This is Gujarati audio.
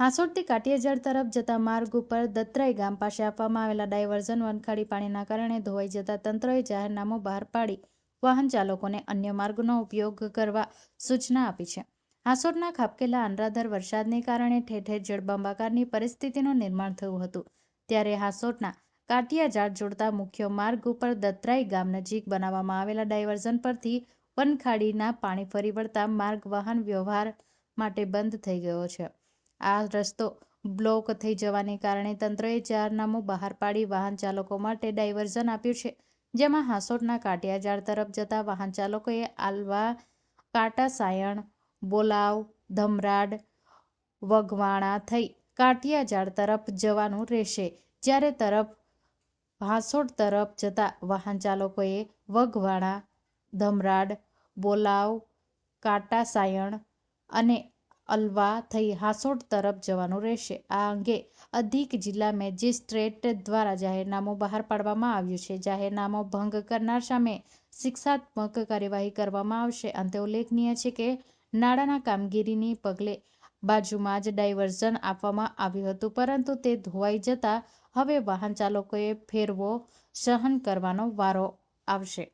હાંસોટથી કાટિયાજાળ તરફ જતા માર્ગ ઉપર દત્રાઈ ગામ પાસે આપવામાં આવેલા ડાયવર્ઝન વનખાડી પાણીના કારણે ધોવાઈ જતા તંત્રએ જાહેરનામું બહાર પાડી વાહન ચાલકોને અન્ય માર્ગનો ઉપયોગ કરવા સૂચના આપી છે. હાંસોટના ખાબકેલા અનરાધાર વરસાદને કારણે ઠેર ઠેર જળબંબાકારની પરિસ્થિતિનું નિર્માણ થયું હતું. ત્યારે હાંસોટના કાંટિયાજાળ જોડતા મુખ્ય માર્ગ ઉપર દત્રાઈ ગામ નજીક બનાવવામાં આવેલા ડાયવર્ઝન પરથી વનખાડીના પાણી ફરી વળતા માર્ગ વાહન વ્યવહાર માટે બંધ થઈ ગયો છે. આ રસ્તો બ્લોક થઈ જવાને કારણે તંત્રએ જાહેરનામું બહાર પાડી વાહન ચાલકો માટે ડાયવર્ઝન આપ્યું છે. જેમાં હાંસોટના કાંટિયાજાળ તરફ જતા વાહન ચાલકોએ આલવા કાટાસાયણ બોલાવ, ધમરાડ વઘવાણા થઈ કાંટિયાજાળ તરફ જવાનું રહેશે. જ્યારે તરફ, હાંસોટ તરફ જતા વાહન ચાલકોએ વઘવાણા ધમરાડ, બોલાવ કાટાસાયણ અને અલવા થઈ હાસોટ તરફ જવાનું રહેશે. આ અંગે અધિક જિલ્લા મેજિસ્ટ્રેટ દ્વારા જાહેરનામું બહાર પાડવામાં આવ્યું છે. જાહેરનામો ભંગ કરનાર સામે શિક્ષાત્મક કાર્યવાહી કરવામાં આવશે. અંતે ઉલ્લેખનીય છે કે નાણાંના કામગીરીની પગલે બાજુમાં જ ડાયવર્ઝન આપવામાં આવ્યું હતું, પરંતુ તે ધોવાઈ જતા હવે વાહન ચાલકોએ ફેરવો સહન કરવાનો વારો આવશે.